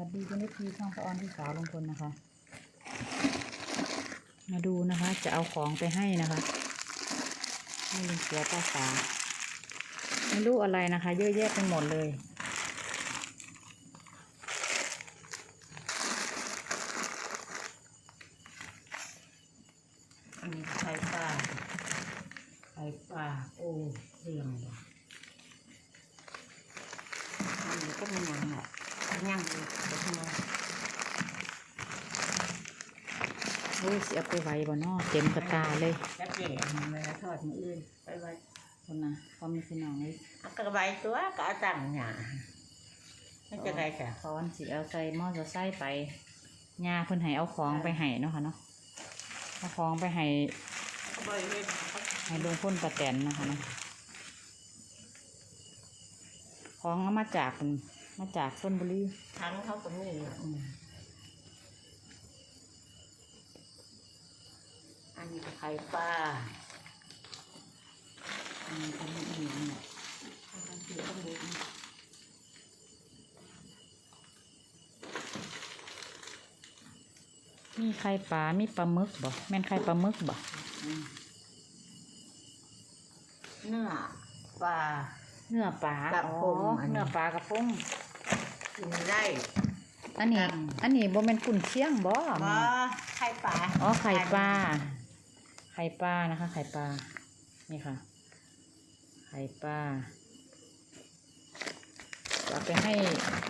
วัสดีคุณลูกทีช่องพระออนที่สาวลงพลนะคะ มาดูนะคะ จะเอาของไปให้นะคะให้ลุงเสือป้าสาไม่รู้อะไรนะคะ เยอะแยะไปหมดเลยอันนี้ไข่ปลาไข่ปลาโอ้เรียงว่ะอันนี้ก็มันยังแหละยังอยู่เดี๋ยวมา โอ้ยสิเอาไปไว้บ่เนอเต็มกระตาเลยจะเจ๋งเลยนะทอดมืออื่นไปไว้คนนะพอมีพี่น้องเลยเอากระใบตัวก็เอาตังค์หนาไม่จะได้จ้ะตอนสิเอาใส่หม้อจะใส่ไปยาเพิ่นให้เอาของไปให้เนาะค่ะเนาะเอาของไปให้กระใบเลยให้ลุงพ่นประแตนนะคะเนาะของเอามาจากมาจากชนบุรีทั้งเขาก็มีอยู่อืม อันนี้ก็ไข่ปลาอืมอันนี้อีกอย่างเนี่ยอันนี้ต้องดูมีไข่ปลา มีปลาหมึกบ่แม่นไข่ปลาหมึกบ่อืมเนื้อปลา เนื้อปลากระพงอ๋ออันนี้เนื้อปลากระพงกินได้ อันนี้อืมอันนี้บ่แม่นกุนเชียงบ่ก็ไข่ปลา อ๋อ ไข่ปลาไข่ปลานะคะ ไข่ปลา นี่ค่ะ ไข่ปลาเอาไปให้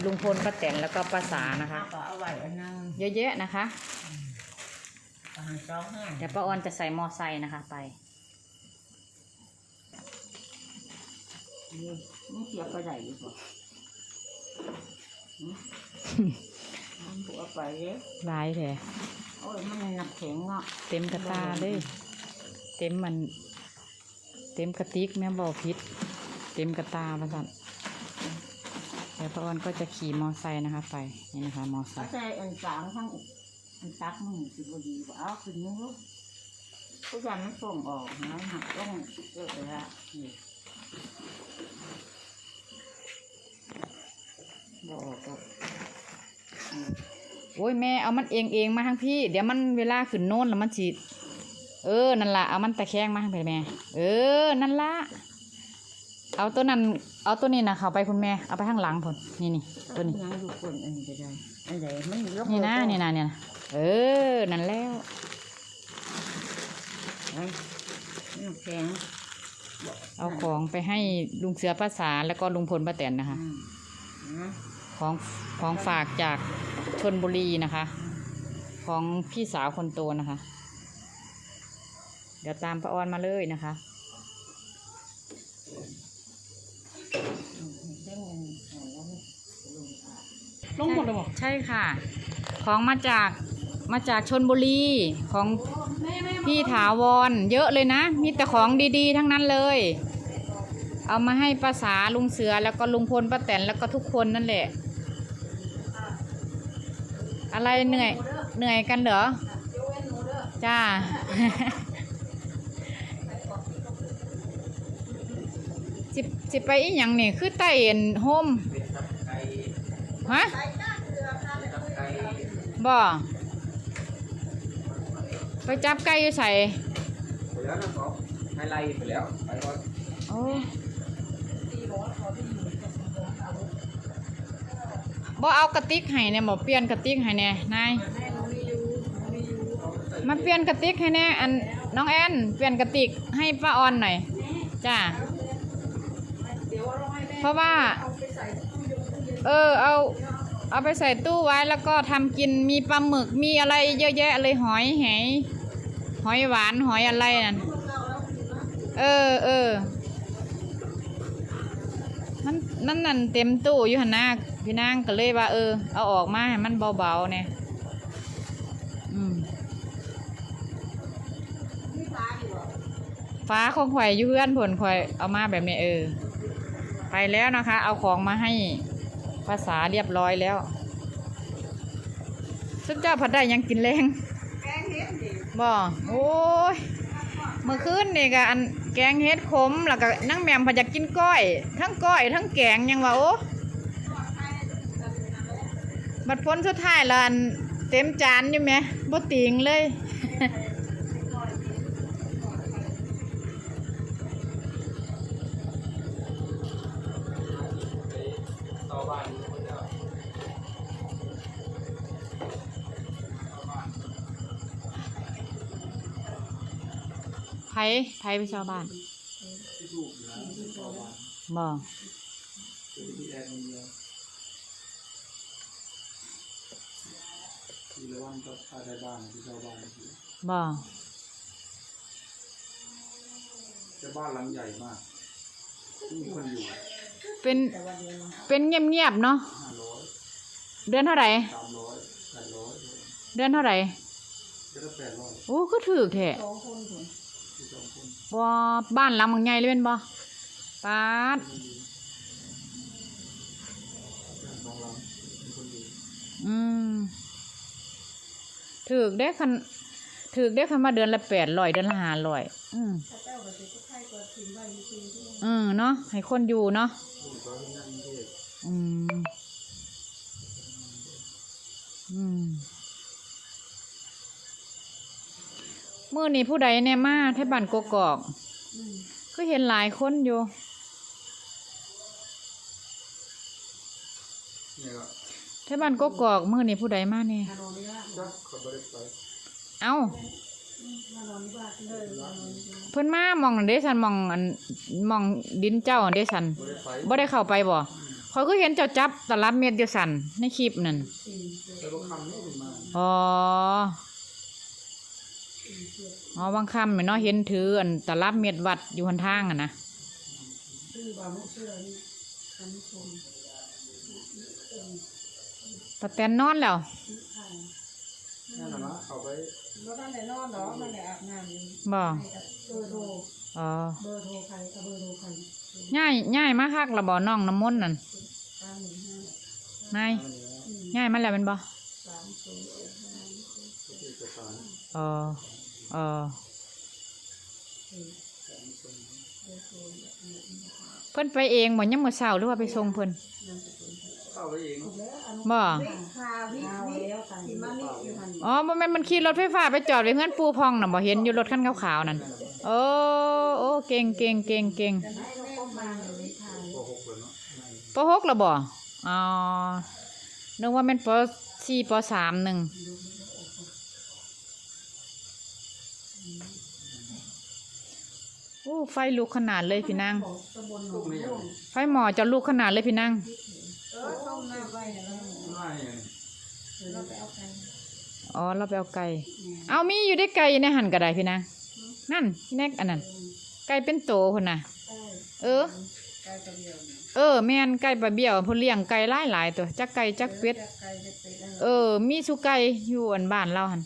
ลุงพลป้าแตนแล้วก็ป้าสานะคะข้าวก็เอาไว้อันนึงเยอะแยะนะคะ อาหารสองห้าเดี๋ยวป้าออนจะใส่มอไซค์นะคะไป นี่นี่เสียบไปไหนดีกว่าหืม มันผัวไปเลยหลายแท้โอ้ยมันหนักแข็งอะเต็มกระตาเลย เต็มมัน เต็มกระติกแม่บอกพิษเต็มกระตาประสันเดี๋ยวพระออนก็จะขี่มอไซค์นะคะ ไปนี่นะคะ มอไซเขาค์ใส่อันสามทั้งอันตักมึงสิบดีกว่าเอาขึ้นนึงลูกผู้ชายมันส่งออกนะหักต้องเยอะเลยละนี่บอกก็โอ้ยแม่เอามันเองเองมาทางพี่ เดี๋ยวมันเวลาขึ้นโน่นแล้วมันจี เออ นั่นละเอามันตะแคงมาทางไปแม่ เออ นั่นละ เอาตัวนั้น เอาตัวนี้นะเขาไปคุณแม่ เอาไปข้างหลังผลนี่นี่ตัวนี้ยังอยู่คนอันนี้ก็ได้อันไหนมันยกนี่นะมือนี่นะเนี่ยนะเออ นั่นแล้วไอ้น้ำแข็งเอาของไปให้ลุงเสือภาษาแล้วก็ลุงพลป้าแตนนะคะอืมนะของของฝากจากชนบุรีนะคะ ของพี่สาวคนโตนะคะ เดี๋ยวตามป้าออนมาเลยนะคะเด้งเงินหัวแล้วนี่ลงอะลงหมดเลยใช่ค่ะ ของมาจากมาจากชนบุรีของพี่ถาวร เยอะเลยนะ มีแต่ของดีๆ ทั้งนั้นเลย เอามาให้ป้าสาลุงเสือแล้วก็ลุงพลป้าแตนแล้วก็ทุกคนนั่นแหละ อะไรเหนื่อยเหนื่อยกันเหรอ จ้า สิสิไปอีหยังนี่คือใต้เอ็นโฮมฮะบ่ไปจับไก่อยู่ใส่ไปแล้วนะครับไฮไลท์ไปแล้วไปก่อนโอ้บ่เอากระติกให้เนี่ยบ่เปลี่ยนกระติกให้แน่นายมาเปลี่ยนกระติกให้แน่อันน้องแอนเปลี่ยนกระติกให้ป้าออนหน่อยจ้า เพราะว่า เออเอา เอาไปใส่ตู้ไว้แล้วก็ทำกินมีปลาหมึกมีอะไรเยอะแยะเลยหอยแหยหอยหวานหอยอะไรนั่นเออเออมันนั่นนั่นเต็มตู้อยู่หันหน้าพี่นางก็เลยว่า เออ เอาออกมาให้มันเบาๆเนี่ยอืมฟ้าของข่อยอยู่เพื่อนผลข่อยเอามาแบบนี้เออ ไปแล้วนะคะ เอาของมาให้ภาษาเรียบร้อยแล้วสุดเจ้าผัดได้หยังกินแรงบ่โอ้ยเมื่อคืนนี่ก็อันแกงเฮ็ดขมแล้วก็นั่งแหมมผัดอยากกินก้อย ทั้งก้อย ทั้งแกงยังว่าโอ้บัดพ้นสุดท้ายและอันเต็มจานอยู่ไหมบ่ติงเลย ต่อบ้านคนเดียว ไผไผไปชาวบ้าน ที่ลูกอยู่นะต่อบ้าน บ่ เป็นที่แอนคนเดียวที่ระวังก็พาได้บ้านที่ชาวบ้านที่บ่จะบ้านหลังใหญ่มากไม่มีคนอยู่เป็นเป็นเงียบๆเนาะห้าร้อยเดือนเท่าไหร่สามร้อยแปดร้อยเดือนเท่าไหร่ก็ได้แปดร้อยโอ้ก็ถูกแท้สองค บ่บ้านหลังบางใหญ่เลยเป็นบ่ปาดอืมถือได้คันถือได้คันมาเดือนละแปดลอยเดือนละห้าลอยอืมอืมเนาะให้คนอยู่เนาะอืมอืม มื่อนี้ผู้ใดเนี่ยมาที่บ้านกกอกก็เห็นหลายคนอยู่เที่บ้านกกอกมื่อนี้ผู้ใดมาเนี่ยมานอาเขาไม่อ้ามานอนนี่ว่าเลยมานอนนี่ว่าเพิ่นมามองเดซันมองอันมองดินเจ้าเดซันไม่ได้ไปบ่ได้เข้าไปบ่เขาก็เห็นเจ้าจับตลับเม็ดเดียวสันในคลิปนั่นอ๋อ อ๋อบางคำเนาะเห็นถืออันตลับเม็ดวัดอยู่หันทางอะนะชื่อบ่าวมุกเชื่อนี่ท่านผู้ชมตาแตนนอนแล้วค่ะนั่นแหละนะเขาไปบ่ทันได้นอนหรอกมันได้อาบน้ำอยู่บ่ให้กับเบอร์โทรอ๋อเบอร์โทรใครกับเบอร์โทรใครง่ายง่ายมาคักละบ่น้องน้ำมนต์นั่นเก้าหนึ่งห้านายอันนี้นะอืมง่ายมาแล้วแมันบ่สามศูนย์เอ็ดห้าที่จะสารอ๋ ออ๋อสี่แสนคนเบอร์โทรแบบนี้นะคะเพิ่นไปเองบ่ยังมื้อเช้าหรือว่าไปส่งเพิ่นนามสกุลเข้าไปเองถูกแล้วอันบ่คาวิวิแล้วกันที่มานี่อยู่หันอ๋อบ่แม่นมันขี่รถไฟฟ้าไปจอดไว้เฮือนปูพองน่ะบ่เห็นอยู่รถคันขาวๆนั่นโอ้โอ้เก่งเก่งเก่งเก่งแต่ให้เรามาเลยค่ะปหกเลยเนาะไม่ปหกแล้วบ่อ๋อนึกว่าแม่นปสี่ปสามหนึ่ง อ้ไฟลุกขนาดเลยพี่นางตำบลหนองม่วงไฟหมอจะลุกขนาดเลยพี่นางเออต้มน้ำไว้แล้วไม่ไงเดี๋ยวเราไปเอาไปอ๋อเราไปเอาไก่ เอามีอยู่ได้ไก่ในหันก็ได้พี่นางนั่นพี่แนกอันนั้นไก่เป็นโตคนน่ะใช่เออไก่ตัวเดียวเนี่ยเออแม่นไก่ปลาเบี้ยวเพิ่นเลี้ยงไก่หลายหลายๆตัวจักไก่จักเป็ดไก่จะเป็ดแล้วเออ มีสุไก่อยู่อันบ้านเราหัน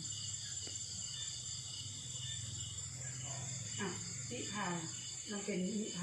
อะนิพา มันเป็นนิพา